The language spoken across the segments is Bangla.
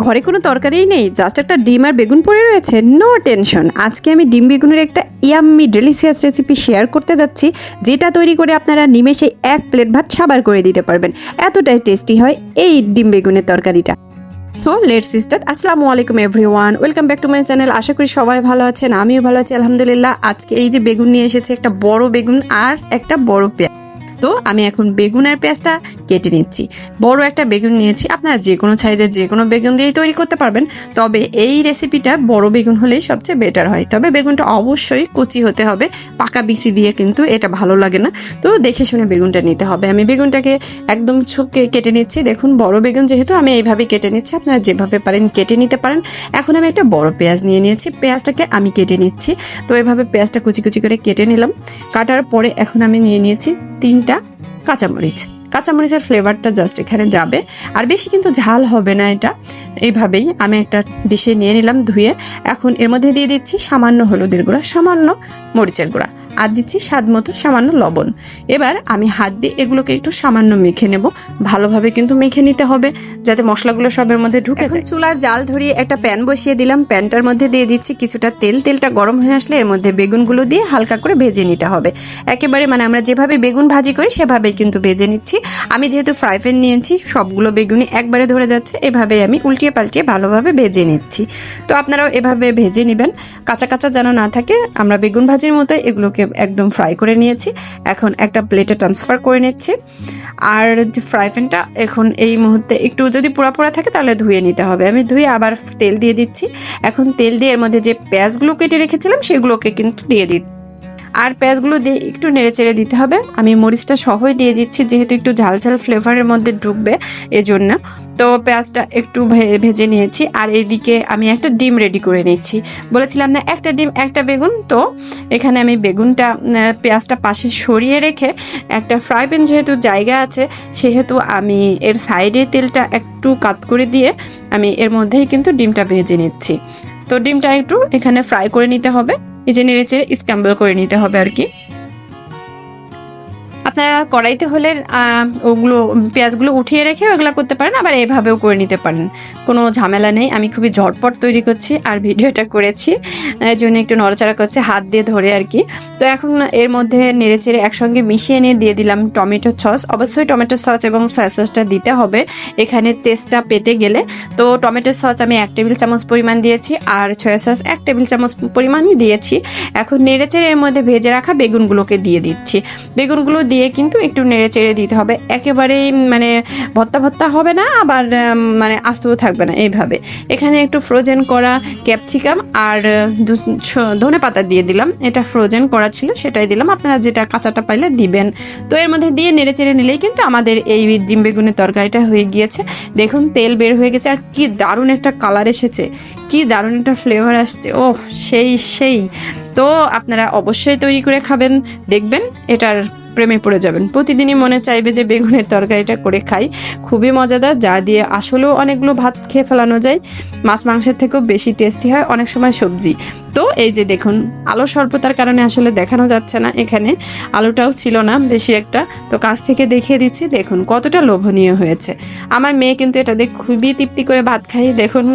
ঘরে কোনো তরকারিই নেই জাস্ট একটা ডিম আর বেগুন পড়ে রয়েছে নো টেনশন আজকে আমি ডিম বেগুনের একটা ইয়াম্মি ডেলিসিয়াস রেসিপি শেয়ার করতে যাচ্ছি, যেটা তৈরি করে আপনারা নিমেষে এক প্লেট ভাত সাবার করে দিতে পারবেন। এতটাই টেস্টি হয় এই ডিম বেগুনের তরকারিটা। সো লেট সিস্টার আসসালামু আলাইকুম everyone welcome back to my channel আশা করি সবাই ভালো আছেন, আমিও ভালো আছি, আলহামদুলিল্লাহ। আজকে এই যে বেগুন নিয়ে এসেছে, একটা বড় বেগুন আর একটা বড় পেঁয়াজ। তো আমি এখন বেগুন আর পেঁয়াজটা কেটে নিচ্ছি। বড় একটা বেগুন নিয়েছি। আপনারা যে কোনো সাইজের যে কোনো বেগুন দিয়েই তৈরি করতে পারবেন। তবে এই রেসিপিটা বড় বেগুন হলেই সবচেয়ে বেটার হয়। তবে বেগুনটা অবশ্যই কুচি হতে হবে। পাকা বিচি দিয়ে কিন্তু এটা ভালো লাগে না। তো দেখে শুনে বেগুনটা নিতে হবে। আমি বেগুনটাকে একদম ছুকে কেটে নিচ্ছি। দেখুন, বড় বেগুন যেহেতু আমি এইভাবে কেটে নিচ্ছি। আপনারা যেভাবে পারেন কেটে নিতে পারেন। এখন আমি একটা বড় পেঁয়াজ নিয়ে নিয়েছি। পেঁয়াজটাকে আমি কেটে নিচ্ছি। তো এভাবে পেঁয়াজটা কুচি কুচি করে কেটে নিলাম। কাটার পরে এখন আমি নিয়ে নিয়েছি তিনটা কাঁচামরিচ। কাঁচামরিচের ফ্লেভারটা জাস্ট এখানে যাবে। আর বেশি কিন্তু ঝাল হবে না এটা। এইভাবেই আমি একটা ডিশে নিয়ে নিলাম ধুয়ে। এখন এর মধ্যে দিয়ে দিচ্ছি সামান্য হলুদের গুঁড়া, সামান্য মরিচের গুঁড়া। আর দিচ্ছি স্বাদ মতো সামান্য লবণ। এবার আমি হাত দিয়ে এগুলোকে একটু সামান্য মেখে নেব। ভালোভাবে কিন্তু মেখে নিতে হবে যাতে মশলাগুলো সবের মধ্যে ঢুকে যায়। চুলার জাল ধরিয়ে একটা প্যান বসিয়ে দিলাম। প্যানটার মধ্যে দিয়ে দিচ্ছি কিছুটা তেল। তেলটা গরম হয়ে আসলে এর মধ্যে বেগুনগুলো দিয়ে হালকা করে ভেজে নিতে হবে। একেবারে মানে আমরা যেভাবে বেগুন ভাজি করি সেভাবেই কিন্তু ভেজে নিচ্ছি। আমি যেহেতু ফ্রাই প্যান নিয়েছি সবগুলো বেগুনই একবারে ধরে যাচ্ছে। এভাবে আমি উল্টিয়ে পাল্টিয়ে ভালোভাবে ভেজে নিচ্ছি। তো আপনারাও এভাবে ভেজে নেবেন। কাঁচা কাঁচা যেন না থাকে আমরা বেগুন ভাজির মতো এগুলোকে একদম ফ্রাই করে নিয়েছি। এখন একটা প্লেটে ট্রান্সফার করে নিচ্ছি। আর যে ফ্রাই প্যানটা এখন এই মুহূর্তে একটু যদি পোড়া পোড়া থাকে তাহলে ধুয়ে নিতে হবে। আমি ধুয়ে আবার তেল দিয়ে দিচ্ছি। এখন তেল দিয়ে এর মধ্যে যে পেঁয়াজগুলো কেটে রেখেছিলাম, সেগুলোকে কিন্তু দিয়ে দিচ্ছি। আর পেঁয়াজগুলো দিয়ে একটু নেড়ে চেড়ে দিতে হবে। আমি মরিচটা সহই দিয়ে দিচ্ছি, যেহেতু একটু ঝাল ঝাল ফ্লেভারের মধ্যে ঢুকবে এজন্য। তো পেঁয়াজটা একটু ভেজে নিয়েছি আর এইদিকে আমি একটা ডিম রেডি করে নিচ্ছি। বলেছিলাম না, একটা ডিম, একটা বেগুন। তো এখানে আমি বেগুনটা পেঁয়াজটা পাশে সরিয়ে রেখে একটা ফ্রাই প্যান যেহেতু জায়গা আছে, সেহেতু আমি এর সাইডে তেলটা একটু কাত করে দিয়ে আমি এর মধ্যেই কিন্তু ডিমটা ভেজে নিচ্ছি। তো ডিমটা একটু এখানে ফ্রাই করে নিতে হবে। এই যে নেড়ে চেড়ে স্ক্যাম্বল করে নিতে হবে আর কি। আপনারা কড়াইতে হলে ওগুলো, পেঁয়াজগুলো উঠিয়ে রেখে ওগুলো করতে পারেন, আবার এভাবেও করে নিতে পারেন। কোনো ঝামেলা নেই, আমি খুবই ঝটপট তৈরি করছি আর ভিডিওটা করেছি। এর জন্য একটু নড়াচড়া করছে, হাত দিয়ে ধরে আর কি। তো এখন এর মধ্যে নেড়ে চেড়ে একসঙ্গে মিশিয়ে নিয়ে দিয়ে দিলাম টমেটো সস। অবশ্যই টমেটো সস এবং সয়া সসটা দিতে হবে, এখানে টেস্টটা পেতে গেলে। তো টমেটো সস আমি এক টেবিল চামচ পরিমাণ দিয়েছি আর সয়া সস এক টেবিল চামচ পরিমাণই দিয়েছি। এখন নেড়ে চেড়ে এর মধ্যে ভেজে রাখা বেগুনগুলোকে দিয়ে দিচ্ছি। বেগুনগুলো দিয়ে কিন্তু একটু নেড়ে চেড়ে দিতে হবে। একেবারেই মানে ভত্তা ভত্তা হবে না, আবার মানে আস্তও থাকবে না, এইভাবে। এখানে একটু ফ্রোজেন করা ক্যাপসিকাম আর ধনে পাতা দিয়ে দিলাম। এটা ফ্রোজেন করা ছিল, সেটাই দিলাম। আপনারা যেটা কাঁচাটা পাইলে দিবেন। তো এর মধ্যে দিয়ে নেড়ে চেড়ে নিলেই কিন্তু আমাদের এই ডিম বেগুনের তরকারিটা হয়ে গিয়েছে। দেখুন, তেল বের হয়ে গেছে, আর কি দারুণ একটা কালার এসেছে। কি দারুণ একটা ফ্লেভার আসছে। ও সেই সেই। তো আপনারা অবশ্যই তৈরি করে খাবেন, দেখবেন, এটার প্রেমে পড়ে যাবেন। প্রতিদিনই মনে চাইবে যে বেগুনের তরকারিটা করে খাই। খুবই মজাদার, যা দিয়ে আসলেও অনেকগুলো ভাত খেয়ে ফেলানো যায়। মাছ মাংসের থেকেও বেশি টেস্টি হয় অনেক সময় সবজি। তো এই যে দেখুন আলো স্বল্পতার কারণে আসলে দেখানো যাচ্ছে না এখানে। আলোটাও ছিল না বেশি একটা। তো কাছ থেকে দেখিয়ে দিচ্ছি, দেখুন কতটা লোভনীয় হয়েছে। আমার মেয়ে কিন্তু এটা দেখ খুবই তৃপ্তি করে ভাত খাই। দেখুন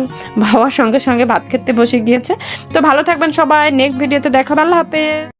বাবার সঙ্গে সঙ্গে ভাত খেতে বসে গিয়েছে। তো ভালো থাকবেন সবাই নেক্সট ভিডিওতে দেখাবো। আল্লাহ হাফেজ।